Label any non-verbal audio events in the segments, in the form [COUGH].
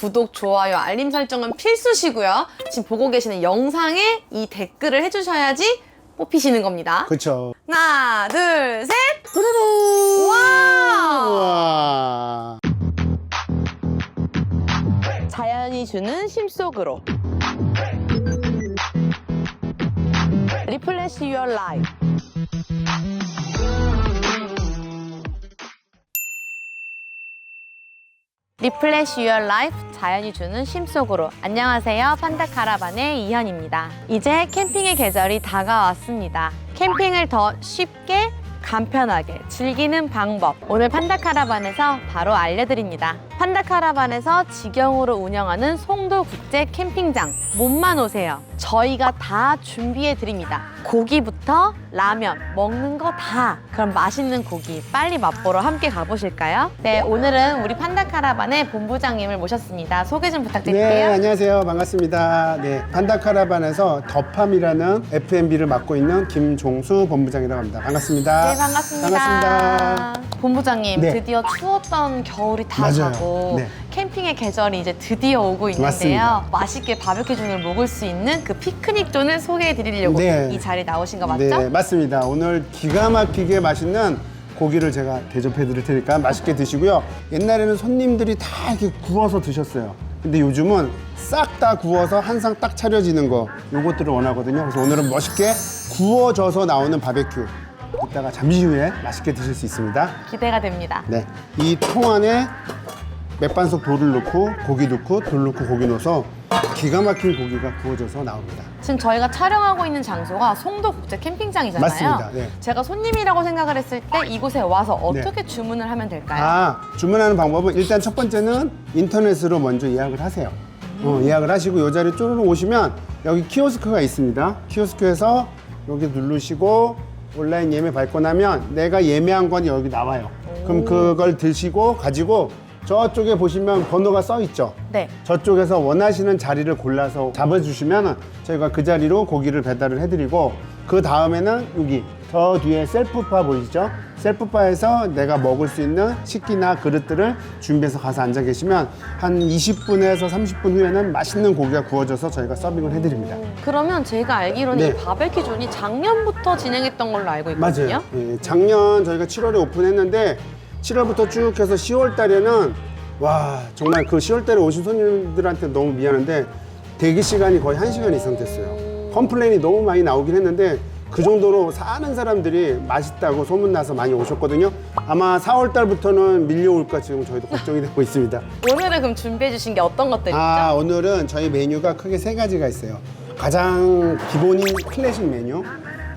구독, 좋아요, 알림 설정은 필수시고요. 지금 보고 계시는 영상에 이 댓글을 해주셔야지 뽑히시는 겁니다. 그쵸. 하나, 둘, 셋! 두루루! 와! 우와. 자연이 주는 심 속으로 리플레시 유어 라이프 리플레시 유어 라이프 자연이 주는 심속으로. 안녕하세요. 판다 카라반의 이현입니다. 이제 캠핑의 계절이 다가왔습니다. 캠핑을 더 쉽게 간편하게 즐기는 방법. 오늘 판다 카라반에서 바로 알려드립니다 판다 카라반에서 직영으로 운영하는 송도 국제 캠핑장 몸만 오세요 저희가 다 준비해 드립니다 고기부터 라면 먹는 거 다 그럼 맛있는 고기 빨리 맛보러 함께 가보실까요? 네 오늘은 우리 판다 카라반의 본부장님을 모셨습니다 소개 좀 네, 부탁드릴게요 안녕하세요. 반갑습니다. 네, 판다 카라반에서 더팜이라는 F&B를 맡고 있는 김종수 본부장이라고 합니다. 반갑습니다. 네, 반갑습니다. 반갑습니다. 본부장님, 네. 드디어 추웠던 겨울이 다 맞아요. 가고 네. 캠핑의 계절이 이제 드디어 오고 있는데요. 맞습니다. 맛있게 바베큐 존을 먹을 수 있는 그 피크닉 존을 소개해 드리려고 네. 이 자리에 나오신 거 맞죠? 네, 맞습니다. 오늘 기가 막히게 맛있는 고기를 제가 대접해 드릴 테니까 맛있게 드시고요. 옛날에는 손님들이 다 이렇게 구워서 드셨어요. 근데 요즘은 싹 다 구워서 한 상 딱 차려지는 거 요것들을 원하거든요. 그래서 오늘은 멋있게 구워져서 나오는 바베큐 이따가 잠시 후에 맛있게 드실 수 있습니다. 기대가 됩니다. 네, 이 통 안에 맥반석 돌을 넣고 고기 넣고 돌 넣고 고기 넣어서 기가 막힌 고기가 구워져서 나옵니다. 지금 저희가 촬영하고 있는 장소가 송도 국제 캠핑장이잖아요. 맞습니다. 네. 제가 손님이라고 생각을 했을 때 이곳에 와서 어떻게 주문을 하면 될까요? 아, 주문하는 방법은 일단 첫 번째는 인터넷으로 먼저 예약을 하세요. 어, 예약을 하시고 이 자리 쪼르르 오시면 여기 키오스크가 있습니다. 키오스크에서 여기 누르시고 온라인 예매 받고 나면 내가 예매한 건 여기 나와요. 그럼 그걸 드시고 가지고 저쪽에 보시면 번호가 써 있죠. 네. 저쪽에서 원하시는 자리를 골라서 잡아주시면 저희가 그 자리로 고기를 배달을 해드리고 그 다음에는 여기 저 뒤에 셀프바 보이시죠? 셀프바에서 내가 먹을 수 있는 식기나 그릇들을 준비해서 가서 앉아 계시면 한 20분에서 30분 후에는 맛있는 고기가 구워져서 저희가 서빙을 해드립니다. 그러면 제가 알기로는 네. 이 바베큐 존이 작년부터 진행했던 걸로 알고 있거든요. 맞아요. 예, 작년 저희가 7월에 오픈했는데 7월부터 쭉 해서 10월 달에는 와 정말 그 10월 달에 오신 손님들한테 너무 미안한데 대기 시간이 거의 1시간 이상 됐어요. 컴플레인이 너무 많이 나오긴 했는데 그 정도로 사는 사람들이 맛있다고 소문나서 많이 오셨거든요. 아마 4월 달부터는 밀려올까 지금 저희도 걱정이 되고 있습니다. 오늘은 그럼 준비해 주신 게 어떤 것들이죠? 아 오늘은 저희 메뉴가 크게 세 가지가 있어요. 가장 기본인 클래식 메뉴,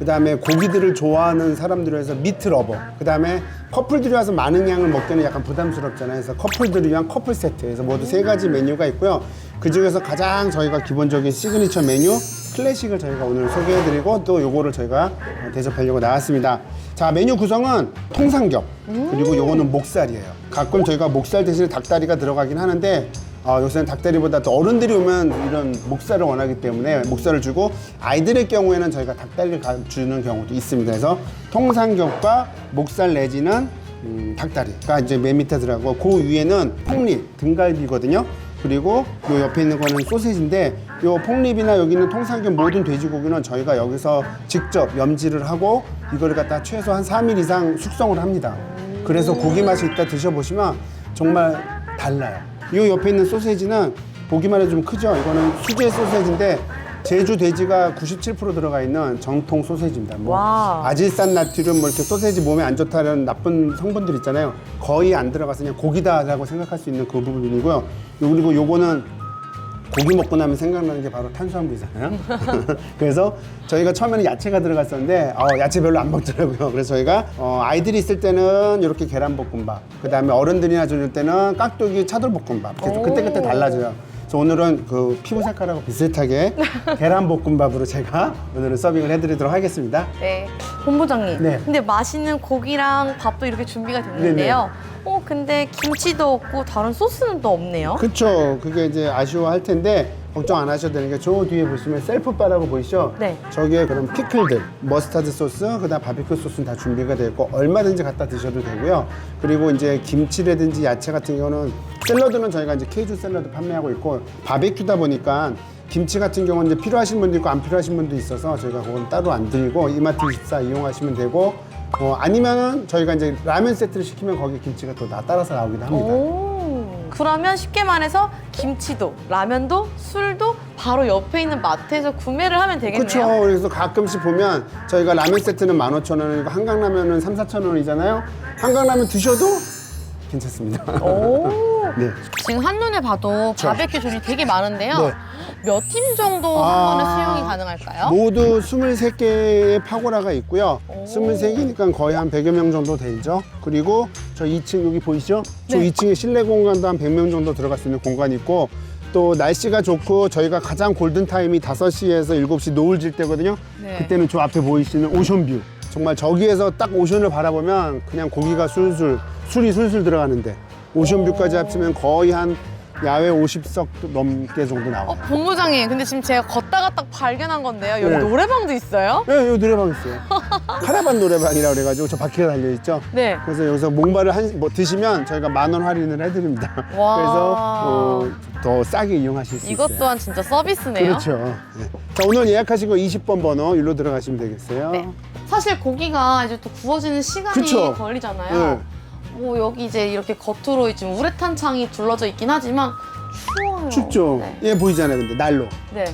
그 다음에 고기들을 좋아하는 사람들을 위해서 미트 러버, 그 다음에 커플들이 와서 많은 양을 먹기는 약간 부담스럽잖아요. 그래서 커플들을 위한 커플 세트에서 모두 세 가지 메뉴가 있고요. 그 중에서 가장 저희가 기본적인 시그니처 메뉴 클래식을 저희가 오늘 소개해드리고 또 요거를 저희가 어, 대접하려고 나왔습니다. 자 메뉴 구성은 통삼겹 그리고 요거는 목살이에요. 가끔 저희가 목살 대신에 닭다리가 들어가긴 하는데 어, 요새는 닭다리보다 또 어른들이 오면 이런 목살을 원하기 때문에 목살을 주고 아이들의 경우에는 저희가 닭다리를 가- 주는 경우도 있습니다. 그래서 통삼겹과 목살 내지는 음, 닭다리가 이제 맨 밑에 들어가고 그 위에는 폭립 등갈비거든요. 그리고 요 옆에 있는 거는 소세지인데 요 폭립이나 여기 있는 통삼겹 모든 돼지고기는 저희가 여기서 직접 염지를 하고 이거를 갖다 최소 한 3일 이상 숙성을 합니다. 그래서 고기 맛이 있다 드셔보시면 정말 달라요. 이 옆에 있는 소세지는 보기만 해도 좀 크죠? 이거는 수제 소세지인데 제주 돼지가 97% 들어가 있는 정통 소세지입니다. 뭐 와. 아질산 나트륨 뭐 이렇게 소세지 몸에 안 좋다는 나쁜 성분들 있잖아요. 거의 안 들어가서 그냥 고기다라고 생각할 수 있는 그 부분이고요. 요- 그리고 요거는 고기 먹고 나면 생각나는 게 바로 탄수화물이잖아요. [LAUGHS] 그래서 저희가 처음에는 야채가 들어갔었는데 어, 야채 별로 안 먹더라고요. 그래서 저희가 어, 아이들이 있을 때는 이렇게 계란볶음밥, 그 다음에 어른들이나 줄 때는 깍두기 차돌볶음밥. 그때그때 달라져요. 그래서 오늘은 그 피부 색깔하고 비슷하게 [LAUGHS] 계란볶음밥으로 제가 오늘은 서빙을 해드리도록 하겠습니다. 네. 본부장님. 네. 근데 맛있는 고기랑 밥도 이렇게 준비가 됐는데요. 어, 근데 김치도 없고 다른 소스는 또 없네요. 그렇죠. 그게 이제 아쉬워할 텐데 걱정 안 하셔도 되는 게 저 뒤에 보시면 셀프 바라고 보이시죠? 네. 저기에 그런 피클들, 머스타드 소스, 그다음 바비큐 소스는 다 준비가 되어 있고 얼마든지 갖다 드셔도 되고요. 그리고 이제 김치라든지 야채 같은 경우는 샐러드는 저희가 이제 케이주 샐러드 판매하고 있고 바비큐다 보니까 김치 같은 경우는 이제 필요하신 분도 있고 안 필요하신 분도 있어서 저희가 그건 따로 안 드리고 이마트 24 이용하시면 되고 어, 아니면은 저희가 이제 라면 세트를 시키면 거기 김치가 또 나 따라서 나오기도 합니다. 오. 그러면 쉽게 말해서 김치도 라면도 술도 바로 옆에 있는 마트에서 구매를 하면 되겠네요. 그렇죠. 그래서 가끔씩 보면 저희가 라면 세트는 15,000원이고 한강라면은 3, 4,000원이잖아요. 한강라면 드셔도 괜찮습니다. 오. [LAUGHS] 네. 지금 한눈에 봐도 바베큐 종류 되게 많은데요. 네. 몇 팀 정도 아. 한 번에 수용이 가능할까요? 모두 23개의 파고라가 있고요. 오. 23개니까 거의 한 100여 명 정도 되죠. 그리고 저 2층 여기 보이시죠? 저 네. 2층에 실내 공간도 한 100명 정도 들어갈 수 있는 공간이 있고 또 날씨가 좋고 저희가 가장 골든 타임이 5시에서 7시 노을 질 때거든요. 네. 그때는 저 앞에 보이시는 오션뷰. 정말 저기에서 딱 오션을 바라보면 그냥 고기가 술술 술이 술술 들어가는데 오션뷰까지 합치면 거의 한 야외 50석 넘게 정도 어, 나와요. 본부장님, 근데 지금 제가 걷다가 딱 발견한 건데요. 여기 네. 노래방도 있어요? 네, 여기 노래방 있어요. [LAUGHS] 카라반 노래방이라 그래가지고 저 바퀴가 달려 있죠. 네. 그래서 여기서 목마를 한, 뭐 드시면 저희가 만 원 할인을 해드립니다. 와. [LAUGHS] 그래서 어, 더 싸게 이용하실 수 이것 있어요. 또한 진짜 서비스네요. 그렇죠. 네. 자 오늘 예약하신 거 20번 번호 일로 들어가시면 되겠어요. 네. 사실 고기가 이제 또 구워지는 시간이 그쵸. 걸리잖아요. 네. 뭐 여기 이제 이렇게 겉으로 지금 우레탄 창이 둘러져 있긴 하지만 추워요. 춥죠. 네. 예 보이잖아요, 근데 난로. 네.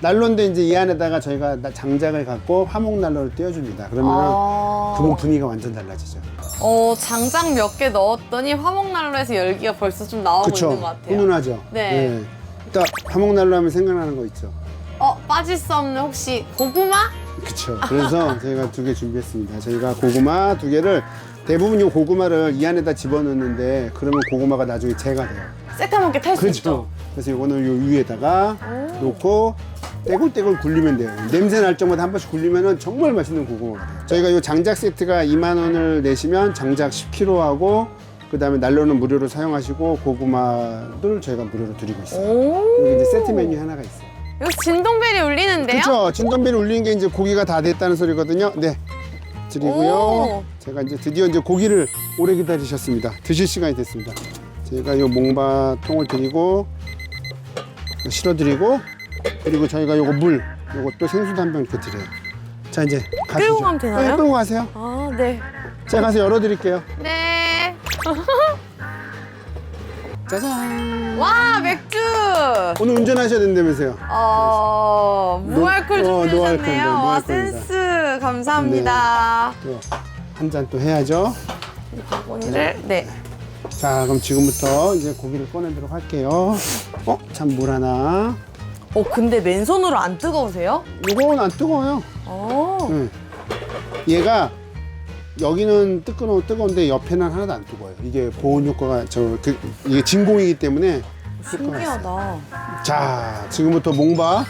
난로인데 이제 이 안에다가 저희가 나- 장작을 갖고 화목 난로를 띄워줍니다. 그러면 아. 그분 분위기가 완전 달라지죠. 어, 장작 몇 개 넣었더니 화목난로에서 열기가 벌써 좀 나오고. 있는 것 같아요. 훈훈하죠. 네. 딱 화목 난로 하면 생각나는 거 있죠. 어, 빠질 수 없는 혹시 고구마? 그렇죠. 그래서 저희가 두 개 준비했습니다. 저희가 고구마 두 개를 대부분 이 고구마를 이 안에다 집어넣는데 그러면 고구마가 나중에 재가 돼요. 새까맣게 탈수 그렇죠. 있죠. 그래서 이거는 요 위에다가 놓고 떼굴떼굴 굴리면 돼요. 냄새 날 정도로 한 번씩 굴리면 정말 맛있는 고구마가 돼요. 저희가 이 장작 세트가 2만 원을 내시면 장작 10kg 하고 그다음에 난로는 무료로 사용하시고 고구마를 저희가 무료로 드리고 있어요. 오. 여기 이제 세트 메뉴 하나가 있어요. 여기 진동벨이 울리는데요? 그렇죠. 진덤벨 울리는 게 이제 고기가 다 됐다는 소리거든요. 네. 드리고요. 오. 제가 이제 드디어 이제 고기를 오래 기다리셨습니다. 드실 시간이 됐습니다. 제가 이 몽바통을 드리고 실어드리고 그리고 저희가 요거 물 요것도 생수도 한 병 이렇게 드려요. 자 이제 가시죠. 끌고 가면 되나요? 네, 끌고 가세요. 아, 네. 제가 가서 열어드릴게요. 네. [LAUGHS] 짜잔. 와, 맥주! 오늘 운전하셔야 된다면서요. 어, 무알콜 노- 어, 준비하셨네요. 노알콜입니다. 와, 노알콜입니다. 센스 감사합니다. 한 잔 또 해야죠. 오늘 네. 자 그럼 지금부터 이제 고기를 꺼내도록 할게요. 어? 참 물 하나. 어, 근데 맨손으로 안 뜨거우세요? 이건 안 뜨거워요. 어. 응. 얘가 여기는 뜨거워 뜨거운데 옆에는 하나도 안 뜨거워요. 이게 보온 효과가 저 그, 이게 진공이기 때문에. 신기하다. 자 지금부터 몽바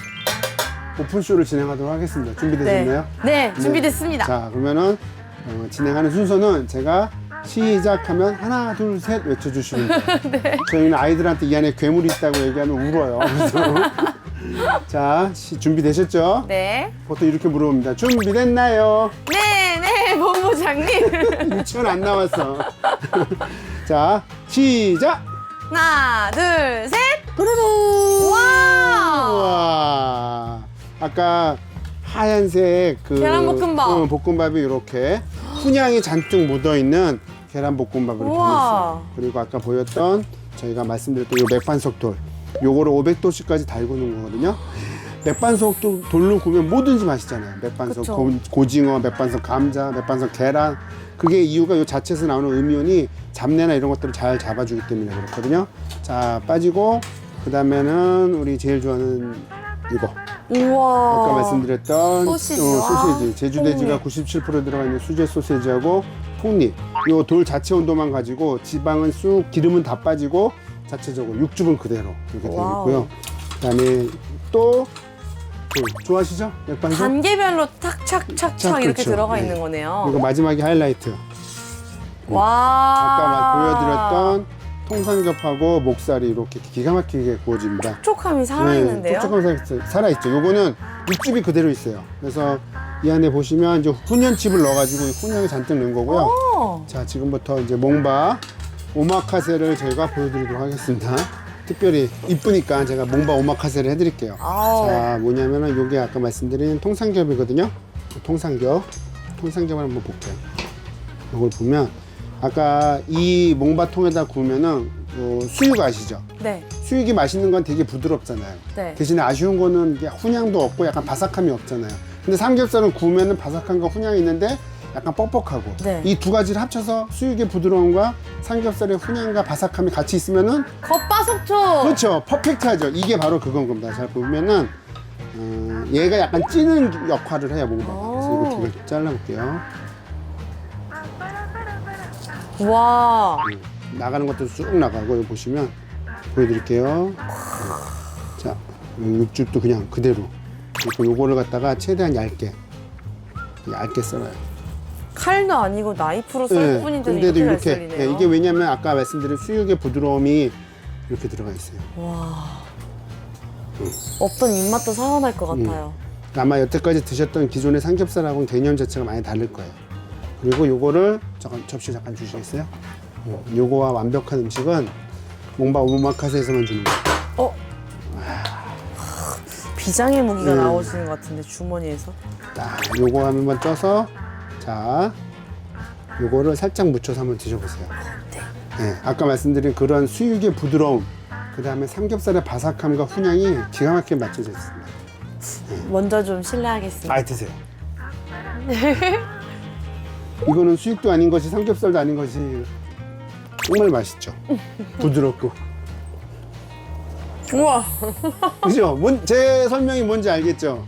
오픈쇼를 진행하도록 하겠습니다. 준비되셨나요? 네, 준비됐습니다. 자 그러면은 어, 진행하는 순서는 제가 시작하면 하나 둘 셋 외쳐주시면 돼요. [LAUGHS] 네. 저희는 아이들한테 이 안에 괴물이 있다고 얘기하면 울어요. 그래서 [LAUGHS] 자 시- 준비되셨죠? 네. 보통 이렇게 물어봅니다. 준비됐나요? 네, 네, 본부장님. [LAUGHS] 유치원 안 나왔어. 자 시작. 하나, 둘, 셋. 뚜루루. 와! 우와. 아까 하얀색 그 계란볶음밥. 어, 볶음밥이 이렇게 훈향이 잔뜩 묻어 있는 계란 볶음밥을 이렇게 우와. 했어요. 그리고 아까 보였던 저희가 말씀드렸던 이 맥반석 돌, 요거를 500도씨까지 달구는 거거든요. 맥반석 돌- 돌로 구우면 뭐든지 맛있잖아요. 맥반석 그쵸. 고, 고징어, 맥반석 감자, 맥반석 계란. 그게 이유가 이 자체에서 나오는 음이온이 잡내나 이런 것들을 잘 잡아주기 때문에 그렇거든요. 자 빠지고 그 다음에는 우리 제일 좋아하는 이거 우와. 아까 말씀드렸던 소시지. 어, 소시지 와, 제주돼지가 97% 들어가 있는 수제 소시지하고 폭립 이 돌 자체 온도만 가지고 지방은 쑥 기름은 다 빠지고 자체적으로 육즙은 그대로 이렇게 되어. 있고요 그다음에 또 그, 좋아하시죠 맥반석 단계별로 탁착착착 착, 이렇게 그렇죠. 들어가 네. 있는 거네요. 그리고 마지막에 하이라이트 와. 아까 막 보여드렸던 통삼겹하고 목살이 이렇게 기가 막히게 구워집니다. 촉촉함이 살아있는데요? 네, 촉촉함 살아- 살아있죠. 요거는 육즙이 그대로 있어요. 그래서 이 안에 보시면 이제 훈연칩을 넣어가지고 훈연을 잔뜩 넣은 거고요. 어. 자, 지금부터 이제 몽바 오마카세를 저희가 보여드리도록 하겠습니다. 특별히 이쁘니까 제가 몽바 오마카세를 해드릴게요. 아우. 자, 뭐냐면은 요게 아까 말씀드린 통삼겹이거든요. 통삼겹. 통삼겹을 한번 볼게요. 요걸 보면 아까 이 몽바통에다 구우면은 어, 수육 아시죠? 네. 수육이 맛있는 건 되게 부드럽잖아요. 네. 대신에 아쉬운 거는 이게 훈향도 없고 약간 바삭함이 없잖아요. 근데 삼겹살은 구우면은 바삭함과 훈향이 있는데 약간 뻑뻑하고 네. 이 두 가지를 합쳐서 수육의 부드러움과 삼겹살의 훈향과 바삭함이 같이 있으면은 겉바속촉! 그렇죠 퍼펙트하죠. 이게 바로 그건 겁니다. 잘 보면은 어, 얘가 약간 찌는 역할을 해요 뭔가. 그래서 오. 이거 두 개를 잘라볼게요. 와. 나가는 것도 쑥 나가고 여기 보시면 보여드릴게요. 자, 육즙도 그냥 그대로. 그리고 요거를 갖다가 최대한 얇게 얇게 썰어요. 칼도 아니고 나이프로 썰 네, 뿐인데 근데도 이렇게 이렇게. 예, 이게 왜냐면 아까 말씀드린 수육의 부드러움이 이렇게 들어가 있어요. 와. 없던 입맛도 살아날 것 음. 같아요. 아마 여태까지 드셨던 기존의 삼겹살하고는 개념 자체가 많이 다를 거예요. 그리고 요거를 잠깐 접시 잠깐 주시겠어요? 어, 요거와 완벽한 음식은 몽바 오마카세에서만 주는 거예요. 어? 비장의 무기가 음. 나오시는 것 같은데 주머니에서. 딱 요거 한번 쪄서 자 요거를 살짝 묻혀서 한번 드셔보세요. 네, 아까 말씀드린 그런 수육의 부드러움 그 다음에 삼겹살의 바삭함과 훈향이 기가 막히게 맞춰져 있습니다. 먼저 좀 실례하겠습니다. 아 드세요. [LAUGHS] 이거는 수육도 아닌 것이 삼겹살도 아닌 것이 정말 맛있죠. [LAUGHS] 부드럽고 우와. 그죠? 뭔, 제 설명이 뭔지 알겠죠?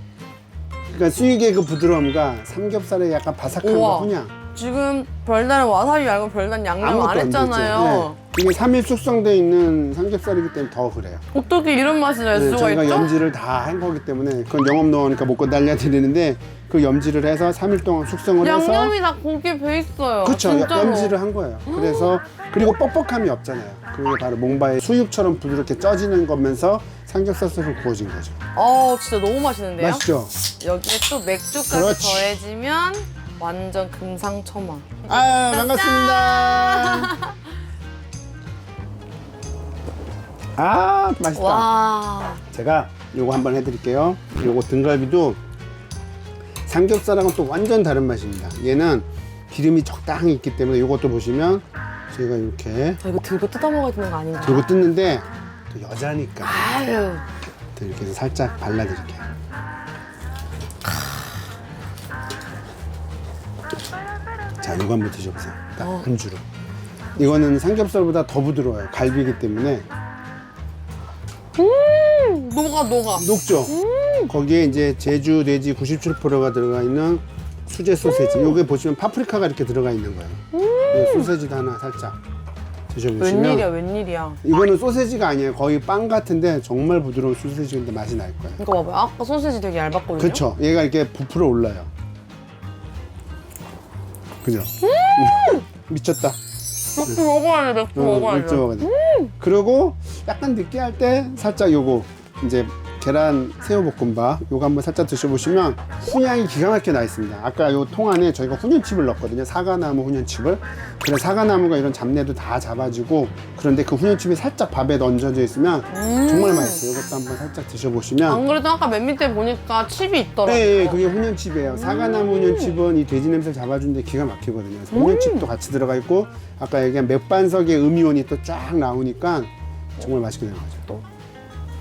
그러니까 수육의 그 부드러움과 삼겹살의 약간 바삭함과 우와. 훈향 지금 별다른 와사비 말고 별다른 양념 안 아무것도 안 했잖아요. 이게 3일 숙성돼 있는 삼겹살이기 때문에 더 그래요. 어떻게 이런 맛이 날 네, 수가 저희가 있죠? 염지를 다 한 거기 때문에 그건 영업 노하니까 못 날려드리는데 그 염지를 해서 3일 동안 숙성을 해서 양념이 다 고기에 배 있어요. 그렇죠. 진짜로. 염지를 한 거예요. 그래서 그리고 뻑뻑함이 없잖아요. 그게 바로 몽바의 수육처럼 부드럽게 쪄지는 거면서 삼겹살처럼 구워진 거죠. 어, 진짜 너무 맛있는데요? 맛있죠? 여기에 또 맥주까지 그렇지. 더해지면 완전 금상첨화. 아 반갑습니다. 아 맛있다. 와. 제가 요거 한번 해드릴게요. 요거 등갈비도 삼겹살하고는 또 완전 다른 맛입니다. 얘는 기름이 적당히 있기 때문에 요것도 보시면 저희가 이렇게 저 이거 들고 뜯어 먹어야 되는 거 아닌가요? 들고 뜯는데 또 여자니까 아유. 또 이렇게 해서 살짝 발라드릴게요. 자, 이거 한번 드셔보세요. 딱 어. 한 줄로. 이거는 삼겹살보다 더 부드러워요. 갈비이기 때문에 녹아, 녹아. 녹죠. 거기에 이제 제주 돼지 97%가 들어가 있는 수제 소세지. 요게 보시면 파프리카가 이렇게 들어가 있는 거예요. 이 소세지도 하나 살짝 드셔보시면 웬일이야, 웬일이야. 이거는 소세지가 아니에요. 거의 빵 같은데 정말 부드러운 소세지인데 맛이 날 거예요. 이거 봐봐요. 아까 소세지 되게 얇았거든요. 그렇죠. 얘가 이렇게 부풀어 올라요. 그죠? [LAUGHS] 미쳤다. 맥주 먹어야 돼, 맥주 어, 먹어야 맥주 돼. 먹어야 돼. 그리고 약간 느끼할 때 살짝 요거 이제 계란 새우볶음밥 요거 한번 살짝 드셔보시면 훈향이 기가 막히게 나 있습니다. 아까 요 통 안에 저희가 훈연칩을 넣었거든요. 사과나무 훈연칩을. 그래 사과나무가 이런 잡내도 다 잡아주고 그런데 그 훈연칩이 살짝 밥에 얹어져 있으면 정말 맛있어요. 이것도 한번 살짝 드셔보시면 안 그래도 아까 맨 밑에 보니까 칩이 있더라고요. 네, 그게 훈연칩이에요. 사과나무 훈연칩은 이 돼지 냄새를 잡아주는데 기가 막히거든요. 그래서 훈연칩도 같이 들어가 있고 아까 얘기한 맥반석의 음이온이 또 쫙 나오니까 정말 맛있게 되는 거죠. 또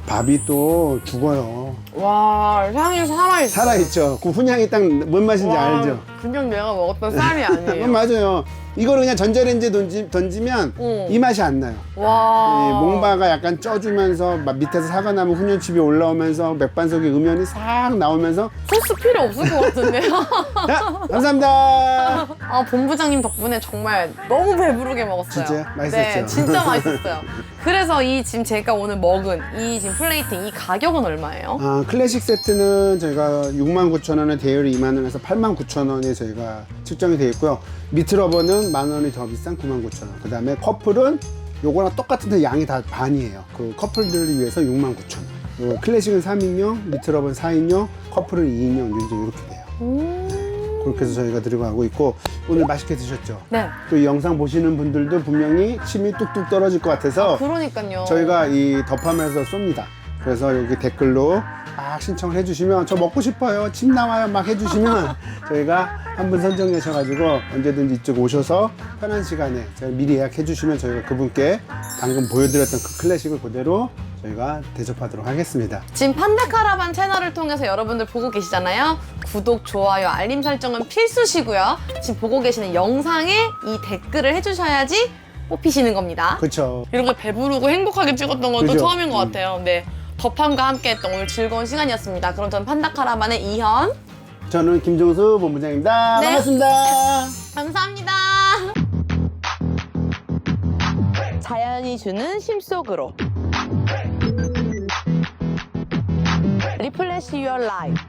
밥이 또 죽어요. 와, 향이 살아있어. 살아있죠. 그 훈향이 딱 뭔 맛인지 와, 알죠? 그냥 내가 먹었던 쌀이 아니에요. 그건 [LAUGHS] 맞아요. 이거를 그냥 전자레인지에 던지, 던지면 어. 이 맛이 안 나요. 와. 이 몽바가 약간 쪄주면서 막 밑에서 사과나무 훈연칩이 올라오면서 맥반석의 음연이 싹 나오면서 소스 필요 없을 것 같은데요? [LAUGHS] 야, 감사합니다. 아, 본부장님 덕분에 정말 너무 배부르게 먹었어요. 진짜요? 맛있었죠? 네, 진짜 맛있었어요. 그래서 이 지금 제가 오늘 먹은 이 지금 플레이팅 이 가격은 얼마예요? 아, 클래식 세트는 저희가 69,000원에 대여를 2만 원에서 89,000원에 저희가 측정이 되어 있고요. 미트러버는 만 원이 더 비싼 99,000원. 그 다음에 커플은 요거랑 똑같은데 양이 다 반이에요. 그 커플들을 위해서 69,000원. 어, 클래식은 3인용, 미트럽은 4인용, 커플은 2인용 이제 이렇게 돼요. 음. 그렇게 해서 저희가 들고 가고 있고 오늘 맛있게 드셨죠? 네. 또 이 영상 보시는 분들도 분명히 침이 뚝뚝 떨어질 것 같아서 그러니까요. 저희가 이 덮하면서 쏩니다. 그래서 여기 댓글로 막 신청을 해주시면 저 먹고 싶어요. 침 나와요. 막 해주시면 [LAUGHS] 저희가 한 분 선정하셔가지고 언제든지 이쪽 오셔서 편한 시간에 제가 미리 예약해 주시면 저희가 그분께 방금 보여드렸던 그 클래식을 그대로 저희가 대접하도록 하겠습니다. 지금 판다카라반 채널을 통해서 여러분들 보고 계시잖아요. 구독, 좋아요, 알림 설정은 필수시고요. 지금 보고 계시는 영상에 이 댓글을 해주셔야지 뽑히시는 겁니다. 그렇죠. 이렇게 배부르고 행복하게 찍었던 것도 그죠? 처음인 것 음. 같아요. 네. 덕함과 함께 했던 오늘 즐거운 시간이었습니다. 그럼 저는 판다카라반의 이현. 저는 김종수 본부장입니다. 네. 반갑습니다. [LAUGHS] 감사합니다. 자연이 주는 심 속으로. 리플레시 유어 라이프.